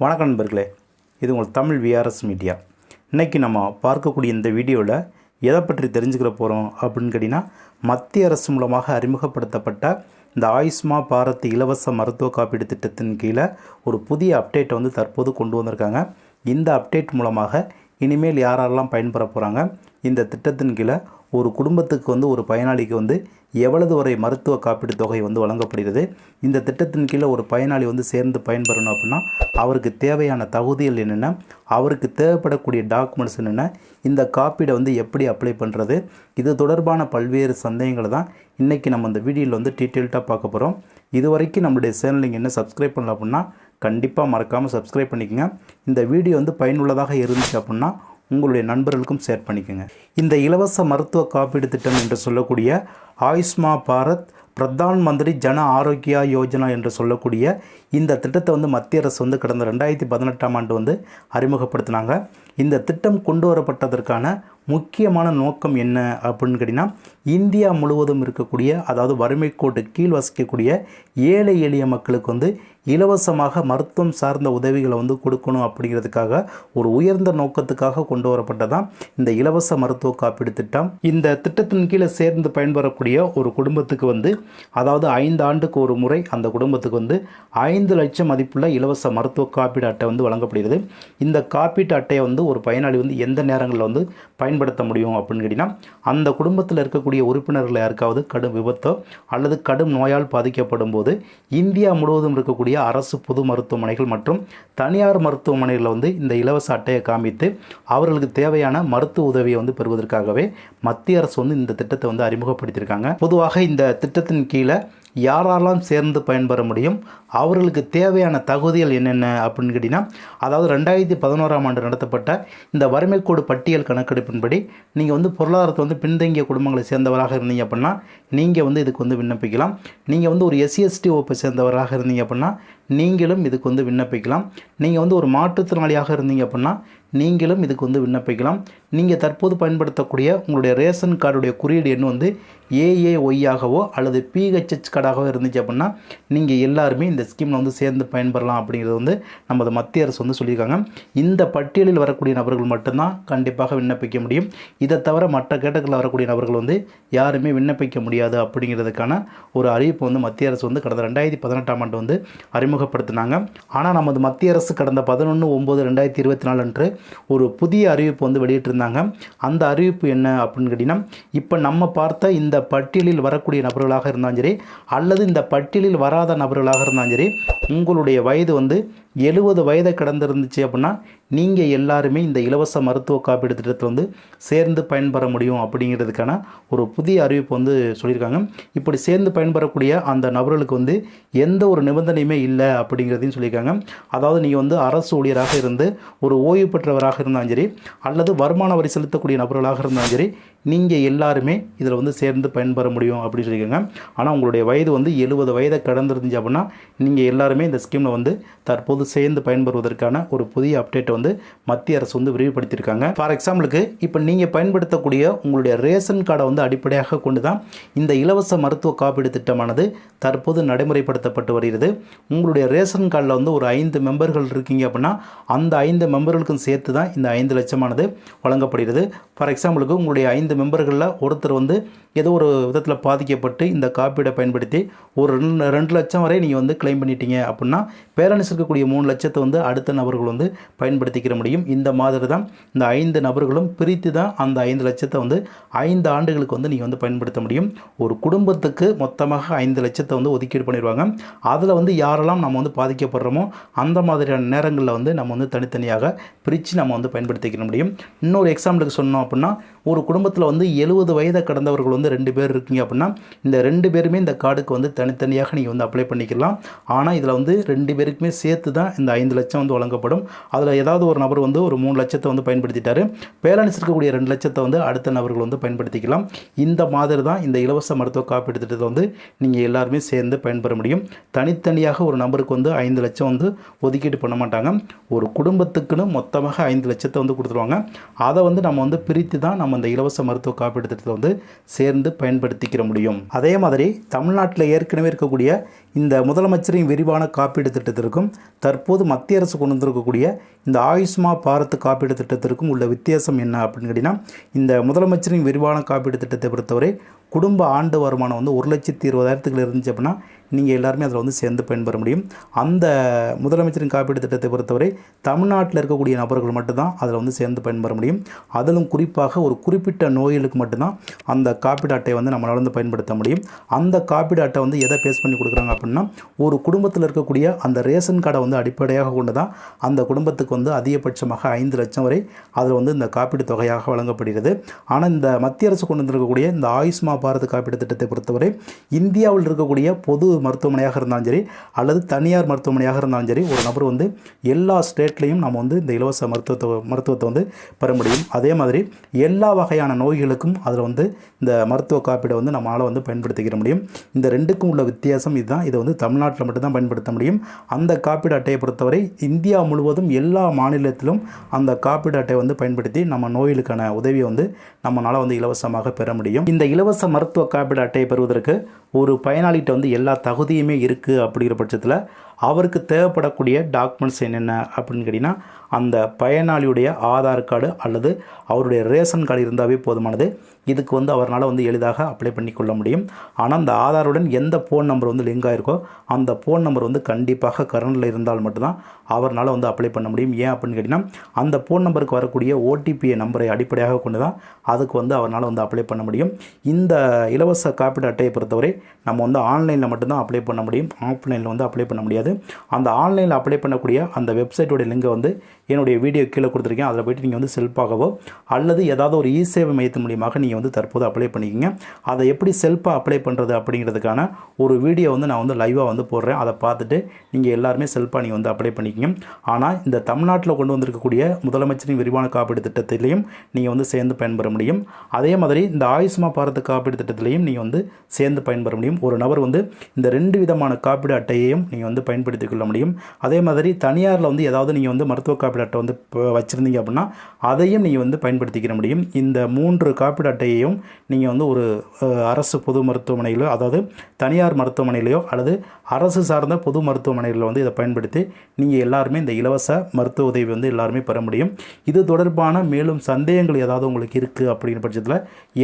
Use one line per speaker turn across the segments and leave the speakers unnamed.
வணக்கம் நண்பர்களே இது உங்கள் தமிழ் விஆர்எஸ் மீடியா இன்றைக்கி நம்ம பார்க்கக்கூடிய இந்த வீடியோவில் எதை பற்றி தெரிஞ்சுக்கிற போகிறோம் அப்படின்னு கேட்டிங்கன்னா மத்திய அரசு மூலமாக அறிமுகப்படுத்தப்பட்ட இந்த ஆயுஷ்மா பாரத் இலவச மருத்துவ காப்பீடு திட்டத்தின் கீழே ஒரு புதிய அப்டேட்டை வந்து தற்போது கொண்டு வந்திருக்காங்க. இந்த அப்டேட் மூலமாக இனிமேல் யாரெல்லாம் பயன்பெற போகிறாங்க இந்த திட்டத்தின் கீழே ஒரு குடும்பத்துக்கு வந்து ஒரு பயனாளிக்கு வந்து எவ்வளவு வரை மருத்துவ காப்பீடு தொகை வந்து வழங்கப்படுகிறது? இந்த திட்டத்தின் கீழே ஒரு பயனாளி வந்து சேர்ந்து பயன்பெறணும் அப்படின்னா அவருக்கு தேவையான தகுதிகள் என்னென்ன? அவருக்கு தேவைப்படக்கூடிய டாக்குமெண்ட்ஸ் என்னென்ன? இந்த காப்பீடை வந்து எப்படி அப்ளை பண்ணுறது இது தொடர்பான பல்வேறு சந்தேகங்களை தான் இன்றைக்கி நம்ம இந்த வீடியோவில் வந்து டீட்டெயில்டாக பார்க்க போகிறோம் இது வரைக்கும் நம்மளுடைய சேனல் நீங்கள் என்ன சப்ஸ்கிரைப் பண்ணல அப்படின்னா கண்டிப்பாக மறக்காமல் சப்ஸ்கிரைப் பண்ணிக்கோங்க. இந்த வீடியோ வந்து பயனுள்ளதாக இருந்துச்சு அப்படின்னா உங்களுடைய நண்பர்களுக்கும் ஷேர் பண்ணிக்கோங்க. இந்த இலவச மருத்துவ காப்பீடு திட்டம் என்று சொல்லக்கூடிய ஆயுஷ்மா பாரத் பிரதான் மந்திரி ஜன ஆரோக்கியா யோஜனா என்று சொல்லக்கூடிய இந்த திட்டத்தை வந்து மத்திய அரசு வந்து கடந்த ரெண்டாயிரத்தி பதினெட்டாம் ஆண்டு வந்து அறிமுகப்படுத்தினாங்க. இந்த திட்டம் கொண்டு வரப்பட்டதற்கான முக்கியமான நோக்கம் என்ன அப்படின்னு கேட்டிங்கன்னா இந்தியா முழுவதும் இருக்கக்கூடிய அதாவது வறுமை கோட்டு கீழ் வசிக்கக்கூடிய ஏழை எளிய மக்களுக்கு வந்து இலவசமாக மருத்துவம் சார்ந்த உதவிகளை வந்து கொடுக்கணும் அப்படிங்கிறதுக்காக ஒரு உயர்ந்த நோக்கத்துக்காக கொண்டு வரப்பட்டதான் இந்த இலவச மருத்துவ காப்பீடு திட்டம். இந்த திட்டத்தின் கீழே சேர்ந்து பயன்பெறக்கூடிய ஒரு குடும்பத்துக்கு வந்து அதாவது ஐந்து ஆண்டுக்கு ஒரு முறை அந்த குடும்பத்துக்கு வந்து ஐந்து லட்சம் மதிப்புள்ள இலவச மருத்துவ காப்பீடு அட்டை வந்து வழங்கப்படுகிறது. இந்த காப்பீட்டு அட்டையை வந்து ஒரு பயனாளி வந்து எந்த நேரங்களில் வந்து பயன்படுத்த முடியும் அப்படின்னு கேட்டிங்கன்னா அந்த குடும்பத்தில் இருக்கக்கூடிய உறுப்பினர்கள் யாருக்காவது கடும் விபத்தோ அல்லது கடும் நோயால் பாதிக்கப்படும் போது இந்தியா முழுவதும் இருக்கக்கூடிய அரசு பொது மருத்துவமனைகள் மற்றும் தனியார் மருத்துவமனைகளில் வந்து இந்த இலவச அட்டையை காமித்து அவர்களுக்கு தேவையான மருத்துவ உதவியை வந்து பெறுவதற்காகவே மத்திய அரசு வந்து இந்த திட்டத்தை வந்து அறிமுகப்படுத்தியிருக்காங்க. பொதுவாக இந்த திட்டத்தின் கீழே யாரெல்லாம் சேர்ந்து பயன்பெற முடியும் அவர்களுக்கு தேவையான தகுதிகள் என்னென்ன அப்படின்னு கேட்டிங்கன்னா அதாவது ரெண்டாயிரத்தி பதினோராம் ஆண்டு நடத்தப்பட்ட இந்த வறுமைக்கோடு பட்டியல் கணக்கெடுப்பின்படி நீங்கள் வந்து பொருளாதாரத்தை வந்து பின்தங்கிய குடும்பங்களை சேர்ந்தவராக இருந்தீங்க அப்படின்னா நீங்கள் வந்து இதுக்கு வந்து விண்ணப்பிக்கலாம். நீங்கள் வந்து ஒரு எஸ்சிஎஸ்டி ஓப்பை சேர்ந்தவராக இருந்தீங்க அப்படின்னா நீங்களும் இதுக்கு வந்து விண்ணப்பிக்கலாம். நீங்கள் வந்து ஒரு மாற்றுத்திறனாளியாக இருந்தீங்க அப்படின்னா நீங்களும் இதுக்கு வந்து விண்ணப்பிக்கலாம். நீங்கள் தற்போது பயன்படுத்தக்கூடிய உங்களுடைய ரேஷன் கார்டுடைய குறியீடு எண் வந்து ஏஏஒய்யாகவோ அல்லது பிஹெச்ஹெச் கார்டாகவோ இருந்துச்சு அப்படின்னா நீங்கள் எல்லாருமே இந்த ஸ்கீமில் வந்து சேர்ந்து பயன்பெறலாம் அப்படிங்கிறது வந்து நமது மத்திய அரசு வந்து சொல்லியிருக்காங்க. இந்த பட்டியலில் வரக்கூடிய நபர்கள் மட்டும்தான் கண்டிப்பாக விண்ணப்பிக்க முடியும். இதை தவிர மற்ற கேட்டகரியில் வரக்கூடிய நபர்கள் வந்து யாருமே விண்ணப்பிக்க முடியாது அப்படிங்கிறதுக்கான ஒரு அறிவிப்பு வந்து மத்திய அரசு வந்து கடந்த ரெண்டாயிரத்தி பதினெட்டாம் ஆண்டு வந்து அறிமுகப்படுத்தினாங்க. ஆனால் நமது மத்திய அரசு கடந்த பதினொன்று ஒம்பது ரெண்டாயிரத்தி இருபத்தி நாலு அன்று ஒரு புதிய அறிவிப்பு வந்து வெளியிட்டிருந்தாங்க. அந்த அறிவிப்பு என்ன அப்படின்னு கேட்டிங்கன்னா இப்போ நம்ம பார்த்த இந்த பட்டியலில் வரக்கூடிய நபர்களாக இருந்தாலும் சரி அல்லது இந்த பட்டியலில் வராத நபர்களாக இருந்தாலும் சரி உங்களுடைய வயது வந்து எழுபது வயதை கடந்திருந்துச்சு அப்படின்னா நீங்கள் எல்லாருமே இந்த இலவச மருத்துவ காப்பீடு திட்டத்தில் வந்து சேர்ந்து பயன்பெற முடியும் அப்படிங்கிறதுக்கான ஒரு புதிய அறிவிப்பு வந்து சொல்லியிருக்காங்க. இப்படி சேர்ந்து பயன்பெறக்கூடிய அந்த நபர்களுக்கு வந்து எந்த ஒரு நிபந்தனையுமே இல்லை அப்படிங்கிறதையும் சொல்லியிருக்காங்க. அதாவது நீங்கள் வந்து அரசு ஊழியராக இருந்து ஒரு ஓய்வு பெற்றவராக இருந்தாலும் சரி அல்லது வருமான வரி செலுத்தக்கூடிய நபர்களாக இருந்தாலும் சரி நீங்கள் எல்லாருமே இதில் வந்து சேர்ந்து பயன்பெற முடியும் அப்படின்னு சொல்லியிருக்காங்க. ஆனால் உங்களுடைய வயது வந்து எழுபது வயதை கடந்துருந்துச்சு அப்படின்னா நீங்கள் எல்லாருமே இந்த ஸ்கீமில் வந்து தற்போது சேர்ந்து பயன்பெறுவதற்கான ஒரு புதிய அப்டேட்டை வந்து மத்திய அரசு வந்து விரிவுபடுத்தியிருக்காங்க. ஃபார் எக்ஸாம்பிளுக்கு இப்போ நீங்கள் பயன்படுத்தக்கூடிய உங்களுடைய ரேஷன் கார்டை வந்து அடிப்படையாக கொண்டு தான் இந்த இலவச மருத்துவ காப்பீடு திட்டமானது தற்போது நடைமுறைப்படுத்தப்பட்டு வருகிறது. உங்களுடைய ரேஷன் கார்டில் வந்து ஒரு ஐந்து மெம்பர்கள் இருக்கீங்க அப்படின்னா அந்த ஐந்து மெம்பர்களுக்கும் சேர்த்து தான் இந்த ஐந்து லட்சமானது வழங்கப்படுகிறது. ஃபார் எக்ஸாம்பிளுக்கு உங்களுடைய ஐந்து மெம்பர்களில் ஒருத்தர் வந்து ஏதோ ஒரு விதத்தில் பாதிக்கப்பட்டு இந்த காப்பீடை பயன்படுத்தி ஒரு ரெண்டு ரெண்டு லட்சம் வரை நீங்கள் வந்து கிளைம் பண்ணிட்டீங்க அப்படின்னா பேரண்ட்ஸ் இருக்கக்கூடிய மூணு லட்சத்தை வந்து அடுத்த நபர்கள் வந்து பயன்படுத்திக்கிற முடியும். இந்த மாதிரி தான் இந்த ஐந்து நபர்களும் பிரித்து தான் அந்த ஐந்து லட்சத்தை வந்து ஐந்து ஆண்டுகளுக்கு வந்து நீங்கள் வந்து பயன்படுத்த முடியும். ஒரு குடும்பத்துக்கு மொத்தமாக ஐந்து லட்சத்தை வந்து ஒதுக்கீடு பண்ணிடுவாங்க அதில் வந்து யாரெல்லாம் நம்ம வந்து பாதிக்கப்படுறோமோ அந்த மாதிரியான நேரங்களில் வந்து நம்ம வந்து தனித்தனியாக பிரித்து நம்ம வந்து பயன்படுத்திக்கிற முடியும். இன்னொரு எக்ஸாம்பிளுக்கு சொன்னோம் அப்படின்னா ஒரு குடும்பத்தில் வந்து எழுபது வயதை கடந்தவர்கள் வந்து ரெண்டு பேர் இருக்கீங்க அப்படின்னா இந்த ரெண்டு பேருமே இந்த கார்டுக்கு வந்து தனித்தனியாக நீங்கள் வந்து அப்ளை பண்ணிக்கலாம். ஆனால் இதில் வந்து ரெண்டு பேருக்குமே சேர்த்து தான் இந்த ஐந்து லட்சம் வந்து வழங்கப்படும். அதில் ஏதாவது ஒரு நபர் வந்து ஒரு மூணு லட்சத்தை வந்து பயன்படுத்திட்டாரு. பேலன்ஸ் இருக்கக்கூடிய ரெண்டு லட்சத்தை வந்து அடுத்த நபர்கள் வந்து பயன்படுத்திக்கலாம். இந்த மாதிரி தான் இந்த இலவச மருத்துவ காப்பீடு திட்டத்தை வந்து நீங்கள் எல்லாருமே சேர்ந்து பயன்பெற முடியும். தனித்தனியாக ஒரு நபருக்கு வந்து ஐந்து லட்சம் வந்து ஒதுக்கீடு பண்ண மாட்டாங்க. ஒரு குடும்பத்துக்குன்னு மொத்தமாக ஐந்து லட்சத்தை வந்து கொடுத்துருவாங்க. அதை வந்து நம்ம வந்து பிரித்து தான் நம்ம இந்த இலவச மருத்துவ காப்பீடு திட்டத்தை வந்து சே சேர்ந்து பயன்படுத்திக்கிற முடியும். அதே மாதிரி தமிழ்நாட்டில் ஏற்கனவே இருக்கக்கூடிய இந்த முதலமைச்சரின் விரிவான காப்பீடு திட்டத்திற்கும் தற்போது மத்திய அரசு கொண்டு வந்திருக்கக்கூடிய இந்த ஆயுஷ்மா பாரத் காப்பீடு திட்டத்திற்கும் உள்ள வித்தியாசம் என்ன அப்படின்னு கேட்டிங்கன்னா இந்த முதலமைச்சரின் விரிவான காப்பீடு திட்டத்தை பொறுத்தவரை குடும்ப ஆண்டு வருமானம் வந்து ஒரு லட்சத்தி இருபதாயிரத்துக்குள்ள இருந்துச்சு அப்படின்னா நீங்கள் எல்லாருமே அதில் வந்து சேர்ந்து பயன்பெற முடியும். அந்த முதலமைச்சரின் காப்பீடு திட்டத்தை பொறுத்தவரை தமிழ்நாட்டில் இருக்கக்கூடிய நபர்கள் மட்டும்தான் அதில் வந்து சேர்ந்து பயன்பெற முடியும். அதிலும் குறிப்பாக ஒரு குறிப்பிட்ட நோய்களுக்கு மட்டும்தான் அந்த காப்பீடு அட்டையை வந்து நம்மளால் வந்து பயன்படுத்த முடியும். அந்த காப்பீடு அட்டை வந்து எதை பேஸ் பண்ணி கொடுக்குறாங்க அப்படின்னா ஒரு குடும்பத்தில் இருக்கக்கூடிய அந்த ரேஷன் கார்டை வந்து அடிப்படையாக கொண்டு தான் அந்த குடும்பத்துக்கு வந்து அதிகபட்சமாக ஐந்து லட்சம் வரை அதில் வந்து இந்த காப்பீடு தொகையாக வழங்கப்படுகிறது. ஆனால் இந்த மத்திய அரசு கொண்டு வந்திருக்கக்கூடிய இந்த ஆயுஷ்மா பாரத் காப்பீடு திட்டத்தை பொறுத்தவரை இந்தியாவில் இருக்கக்கூடிய பொது மருத்துவமனையாக இருந்தாலும் சரி அல்லது தனியார் மருத்துவமனையாக இருந்தாலும் சரி ஒரு நபர் வந்து எல்லா ஸ்டேட்லேயும் நம்ம வந்து இந்த இலவச மருத்துவத்தை மருத்துவத்தை வந்து பெற முடியும். அதே மாதிரி எல்லா வகையான நோய்களுக்கும் அதில் வந்து இந்த மருத்துவ காப்பீடை வந்து நம்மளால் வந்து பயன்படுத்திக்கிற முடியும். இந்த ரெண்டுக்கும் உள்ள வித்தியாசம் இதுதான். இதை வந்து தமிழ்நாட்டில் மட்டும்தான் பயன்படுத்த முடியும். அந்த காப்பீடு அட்டையை பொறுத்தவரை இந்தியா முழுவதும் எல்லா மாநிலத்திலும் அந்த காப்பீடு அட்டையை வந்து பயன்படுத்தி நம்ம நோய்களுக்கான உதவியை வந்து நம்மளால் வந்து இலவசமாக பெற முடியும். இந்த இலவச மருத்துவ காப்பீடு அட்டையை பெறுவதற்கு ஒரு பயனாளிகிட்ட வந்து எல்லா தகுதியுமே இருக்குது அப்படிங்கிற பட்சத்தில் அவருக்கு தேவைப்படக்கூடிய டாக்குமெண்ட்ஸ் என்னென்ன அப்படின்னு கேட்டிங்கன்னா அந்த பயனாளியுடைய ஆதார் கார்டு அல்லது அவருடைய ரேஷன் கார்டு இருந்தாவே போதுமானது. இதுக்கு வந்து அவரால் வந்து எளிதாக அப்ளை பண்ணிக்கொள்ள முடியும். ஆனால் அந்த ஆதாருடன் எந்த ஃபோன் நம்பர் வந்து லிங்க் ஆயிருக்கோ அந்த ஃபோன் நம்பர் வந்து கண்டிப்பாக கரண்டில் இருந்தால் மட்டும்தான் அவரால் வந்து அப்ளை பண்ண முடியும். ஏன் அப்படின்னு கேட்டிங்கன்னா அந்த ஃபோன் நம்பருக்கு வரக்கூடிய ஓடிபியை நம்பரை அடிப்படையாக கொண்டு தான் அதுக்கு வந்து அவரால் வந்து அப்ளை பண்ண முடியும். இந்த இலவச காப்பீடு அட்டையை பொறுத்தவரை நம்ம வந்து ஆன்லைனில் மட்டும்தான் அப்ளை பண்ண முடியும் ஆஃப்லைனில் வந்து அப்ளை பண்ண முடியாது. அந்த ஆன்லைனில் அப்ளை பண்ணக்கூடிய அந்த வெப்சைட்டோட லிங்கை வந்து என்னுடைய வீடியோ கீழே கொடுத்துருக்கேன். அதில் போய்ட்டு நீங்கள் வந்து செல்ஃபாகவோ அல்லது ஏதாவது ஒரு இ சேவை மையத்தின் மூலியமாக நீங்கள் வந்து தற்போது அப்ளை பண்ணிக்கிங்க. அதை எப்படி செல்ஃபாக அப்ளை பண்ணுறது அப்படிங்கிறதுக்கான ஒரு வீடியோ வந்து நான் வந்து லைவாக வந்து போடுறேன். அதை பார்த்துட்டு நீங்கள் எல்லாருமே செல்ஃபாக நீங்கள் வந்து அப்ளை பண்ணிக்கிங்க. ஆனால் இந்த தமிழ்நாட்டில் கொண்டு வந்திருக்கக்கூடிய முதலமைச்சரின் விரிவான காப்பீடு திட்டத்திலையும் நீங்கள் வந்து சேர்ந்து பயன்பெற முடியும். அதே மாதிரி இந்த ஆயுஷ்மா பாரத் காப்பீடு திட்டத்திலையும் நீங்கள் வந்து சேர்ந்து பயன்பெற முடியும். ஒரு நபர் வந்து இந்த ரெண்டு விதமான காப்பீடு அட்டையையும் நீங்கள் வந்து பயன்படுத்திக் கொள்ள முடியும். அதே மாதிரி தனியாரில் வந்து ஏதாவது நீங்கள் வந்து மருத்துவ காப்பீடு அட்டை வந்து வச்சுருந்தீங்க அப்படின்னா அதையும் நீங்கள் வந்து பயன்படுத்திக்கிற முடியும். இந்த மூன்று காப்பீடு அட்டையையும் நீங்கள் வந்து ஒரு அரசு பொது மருத்துவமனையிலோ அதாவது தனியார் மருத்துவமனையிலையோ அல்லது அரசு சார்ந்த பொது மருத்துவமனைகளில் வந்து இதை பயன்படுத்தி நீங்கள் எல்லாருமே இந்த இலவச மருத்துவ உதவி வந்து எல்லாருமே பெற முடியும். இது தொடர்பான மேலும் சந்தேகங்கள் ஏதாவது உங்களுக்கு இருக்குது அப்படிங்கிற பட்சத்தில்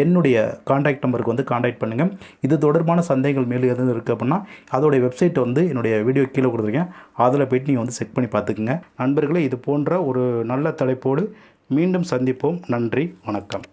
என்னுடைய காண்டாக்ட் நம்பருக்கு வந்து காண்டாக்ட் பண்ணுங்கள் இது தொடர்பான சந்தேகங்கள் மேலும் எதுவும் இருக்குது அப்படின்னா அதோடைய வெப்சைட் வந்து என்னுடைய வீடியோ கீழே கொடுத்துருக்கேன். அதில் போய்ட்டு நீங்கள் வந்து செக் பண்ணி பார்த்துக்குங்க. நண்பர்களே இது போன்ற ஒரு நல்ல தலைப்போடு மீண்டும் சந்திப்போம். நன்றி வணக்கம்.